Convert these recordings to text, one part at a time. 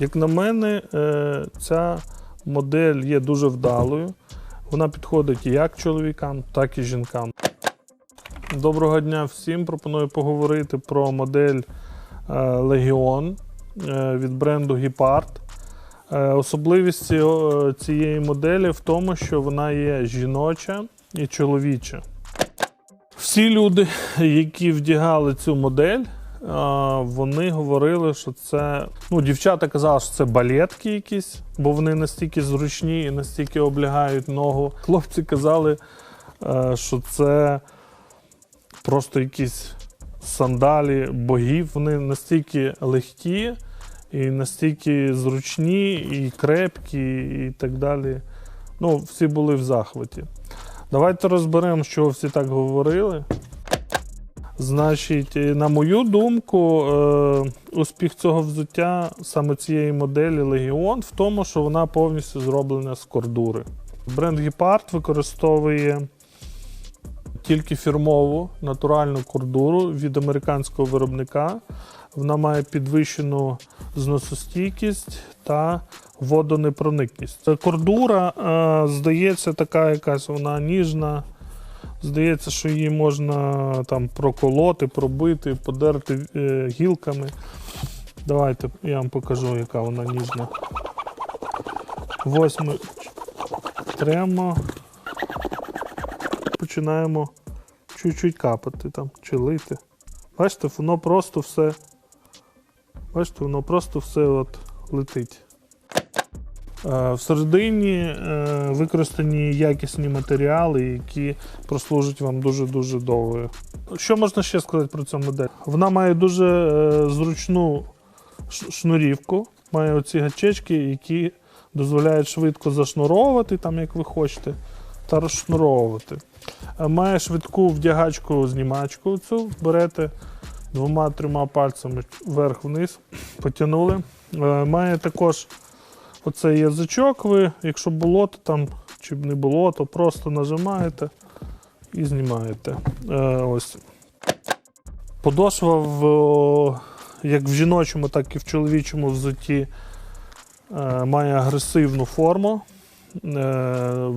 Як на мене, е, ця модель є дуже вдалою. Вона підходить як чоловікам, так і жінкам. Доброго дня всім. Пропоную поговорити про модель е, Legion е, від бренду Gepard. Особливість цієї моделі в тому, що вона є жіноча і чоловіча. Всі люди, які вдягали цю модель, вони говорили, що це. Ну, дівчата казали, що це балетки якісь, бо вони настільки зручні і настільки облягають ногу. Хлопці казали, е, що це просто якісь сандалі богів. Вони настільки легкі і настільки зручні, і крепкі, і так далі. Ну, всі були в захваті. Давайте розберемо, що всі так говорили. Значить, е, на мою думку, е, успіх цього взуття саме цієї моделі Legion в тому, що вона повністю зроблена з кордури. Бренд Gepard використовує тільки фірмову натуральну кордуру від американського виробника. Вона має підвищену зносостійкість та водонепроникність. Кордура, е, здається, така якась вона ніжна. Здається, що її можна там проколоти, пробити, подерти е, гілками. Давайте я вам покажу, яка вона ніжна. Ось ми тремо. Починаємо чуть-чуть капати там, чи лити. Бачите, воно просто все. Бачите, воно просто все от летить. Е, Всередині е, використані якісні матеріали, які прослужать вам дуже-дуже довго. Що можна ще сказати про цю модель? Вона має дуже е, зручну шнурівку, має оці гачечки, які дозволяють швидко зашнуровувати, там як ви хочете, та розшнуровувати. Має швидку вдягачку знімачку цю берете двома-трьома пальцями вверх-вниз, потягнули. Має також оцей язичок. Ви, якщо болото там чи б не було, то просто нажимаєте і знімаєте. Е, ось. Подошва в, як в жіночому, так і в чоловічому взутті е, має агресивну форму. Е,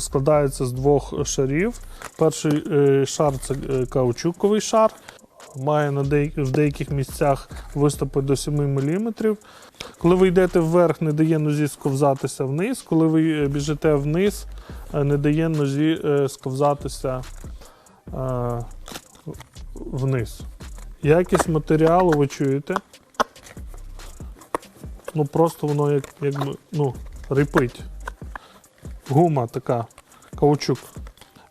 складається з двох шарів. Перший е, шар це е, каучуковий шар, має на деяк- в деяких місцях виступи до 7 мм. Коли ви йдете вверх, не дає нозі сковзатися вниз. Коли ви е, біжите вниз, е, не дає нозі е, сковзатися вниз. Якість матеріалу ви чуєте. Ну просто воно як, якби ну, рипить. Гума така, каучук.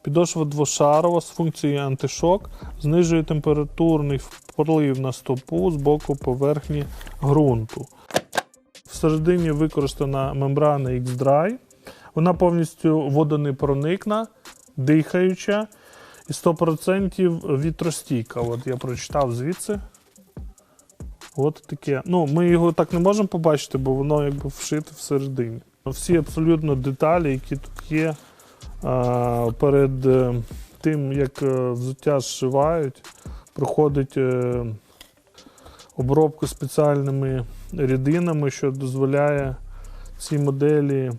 Підошва двошарова з функцією антишок, знижує температурний вплив на стопу з боку поверхні ґрунту. Всередині використана мембрана X-Dry. Вона повністю водонепроникна, дихаюча і 100% вітростійка. От я прочитав звідси. От таке. Ну, ми його так не можемо побачити, бо воно якби вшите всередині. Всі абсолютно деталі, які тут є, перед е, тим, як е, взуття зшивають, проходить е, обробку спеціальними рідинами, що дозволяє цій моделі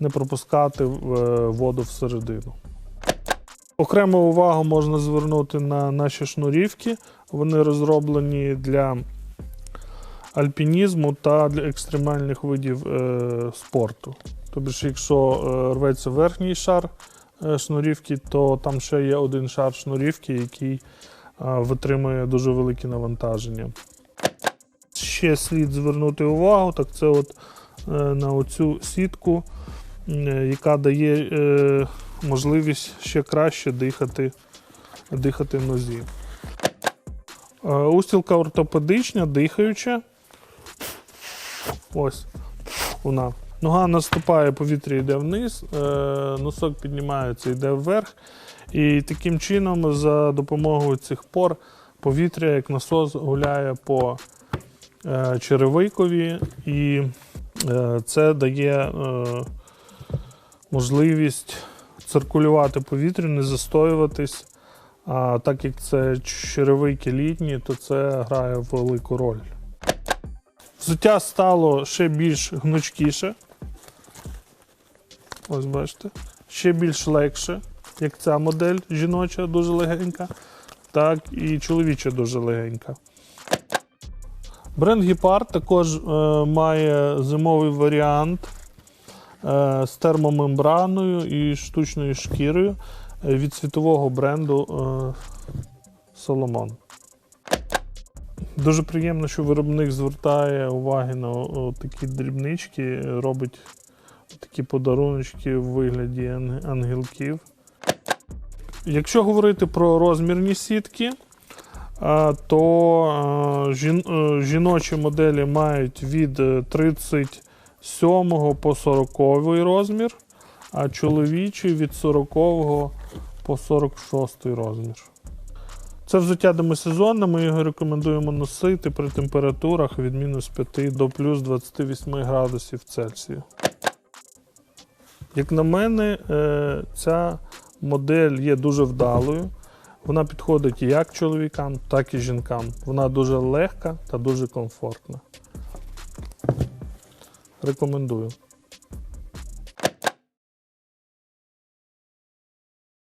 не пропускати воду всередину. Окрему увагу можна звернути на наші шнурівки. Вони розроблені для альпінізму та для екстремальних видів спорту. Тобто, якщо е, рветься верхній шар е, шнурівки, то там ще є один шар шнурівки, який е, витримує дуже великі навантаження. Ще слід звернути увагу, так це от на оцю сітку, яка дає можливість ще краще дихати, дихати нозі. Е, Устілка ортопедична, дихаюча. Ось вона. Нога наступає, повітря йде вниз, е, носок піднімається, йде вверх. І таким чином, за допомогою цих пор, повітря, як насос, гуляє по е, черевикові, і е, це дає можливість циркулювати повітря, не застоюватись. А так як це черевики літні, то це грає велику роль. Взуття стало ще більш гнучкіше. Ось бачите. Ще більш легше, як ця модель жіноча, дуже легенька, так і чоловіча дуже легенька. Бренд Гепард також е, має зимовий варіант е, з термомембраною і штучною шкірою е, від світового бренду е. Дуже приємно, що виробник звертає уваги на такі дрібнички, робить такі подаруночки в вигляді ан- ангелків. Якщо говорити про розмірні сітки, то е, жіночі моделі мають від е, 37 по 40 розмір, а чоловічі від 40 по 46 розмір. Це взуття демосезонне, ми його рекомендуємо носити при температурах від мінус 5 до плюс 28 градусів Цельсію. Як на мене, е, ця модель є дуже вдалою. Вона підходить як чоловікам, так і жінкам. Вона дуже легка та дуже комфортна. Рекомендую.